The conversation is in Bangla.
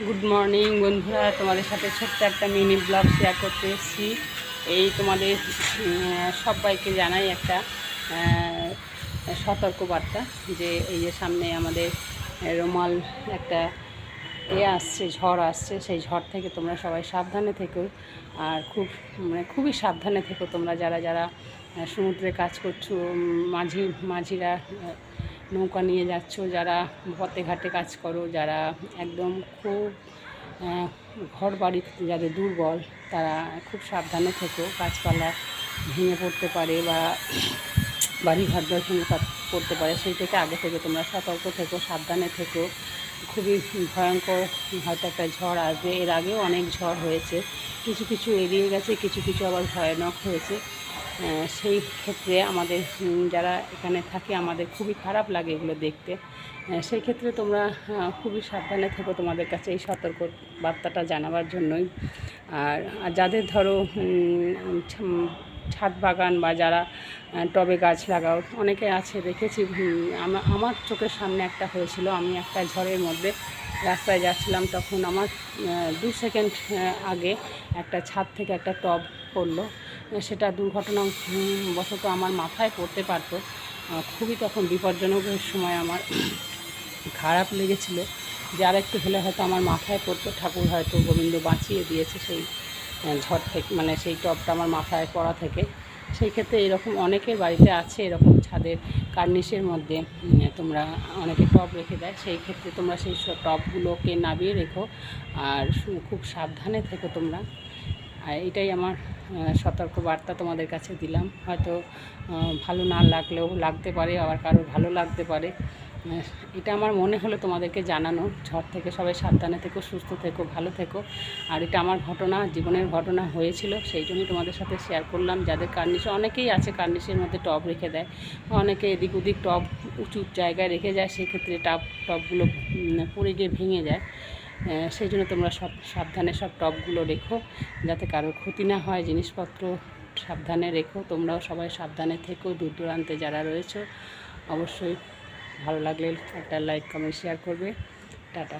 গুড মর্নিং বন্ধুরা। তোমাদের সাথে ছোট্ট একটা মিনি ব্লগ শেয়ার করতে এসেছি। এই তোমাদের সবাইকে জানাই একটা সতর্কবার্তা যে এই যে সামনে আমাদের রোমাল একটা এ আসছে, ঝড় আসছে। সেই ঝড় থেকে তোমরা সবাই সাবধানে থেকো। আর খুব মানে খুবই সাবধানে থেকো তোমরা যারা যারা সমুদ্রে কাজ করছ মাঝি, মাঝিরা নৌকা নিয়ে যাচ্ছ, যারা পথে ঘাটে কাজ করো, যারা একদম খুব ঘর বাড়ি যাদের দুর্বল, তারা খুব সাবধানে থেকো। গাছপালা ভেঙে পড়তে পারে বা বাড়ি ঘর দর ভেঙে পড়তে পারে, সেই থেকে আগে থেকে তোমরা সতর্ক থেকো, সাবধানে থেকো। খুবই ভয়ঙ্কর হয়তো একটা ঝড় আসবে। এর আগেও অনেক ঝড় হয়েছে। কিছু কিছু এড়িয়ে গেছে, কিছু কিছু আবার ভয়ানক হয়েছে। সেই ক্ষেত্রে আমাদের যারা এখানে থাকে, আমাদের খুবই খারাপ লাগে এগুলো দেখতে। সেই ক্ষেত্রে তোমরা খুবই সাবধানে থেকো তোমাদের কাছে এই সতর্ক বার্তাটা জানাবার জন্যই। আর যাদের ধরো ছাদ বাগান বা যারা টবে গাছ লাগাও, অনেকে আছে, দেখেছি আমার চোখের সামনে একটা হয়েছিল, আমি একটা ঝড়ের মধ্যে রাস্তায় যাচ্ছিলাম, তখন আমার দু সেকেন্ড আগে একটা ছাদ থেকে একটা টব পড়ল। সেটা দুর্ঘটনা বশত আমার মাথায় পড়তে পারতো। খুবই তখন বিপজ্জনকের সময় আমার। খারাপ লেগেছিল যে আর একটু হলে হয়তো আমার মাথায় পড়তো, ঠাকুর হয়তো গোবিন্দ বাঁচিয়ে দিয়েছে সেই ঝড় থেকে মানে সেই টবটা আমার মাথায় পড়া থেকে। সেই ক্ষেত্রে এরকম অনেকের বাড়িতে আছে এরকম ছাদের কার্নিশের মধ্যে তোমরা অনেকে টব রেখে দেয়। সেই ক্ষেত্রে তোমরা সেই সব টবগুলোকে নামিয়ে রেখো আর খুব সাবধানে থেকো তোমরা। আর এটাই আমার সতর্ক বার্তা তোমাদের কাছে দিলাম। হয়তো ভালো না লাগলেও লাগতে পারে, আবার কারোর ভালো লাগতে পারে। এটা আমার মনে হলো তোমাদেরকে জানানো। ঝড় থেকে সবাই সাবধানে থেকো, সুস্থ থেকো, ভালো থেকো। আর এটা আমার ঘটনা, জীবনের ঘটনা হয়েছিল, সেই জন্যই তোমাদের সাথে শেয়ার করলাম। যাদের কার্নিশে অনেকেই আছে কার্নিশের মধ্যে টব রেখে দেয়। অনেকে এদিক ওদিক টব উঁচু জায়গায় রেখে যায়, সেক্ষেত্রে টব, টবগুলো পড়ে গিয়ে ভেঙে যায়। সেই জন্য তোমরা সব সাবধানে সব টপগুলো রেখো, যাতে কারোর ক্ষতি না হয়, জিনিসপত্র সাবধানে রেখো। তোমরাও সবাই সাবধানে থেকো, দূর দূরান্তে যারা রয়েছে। অবশ্যই ভালো লাগলে একটা লাইক কমেন্ট শেয়ার করবে। টাটা।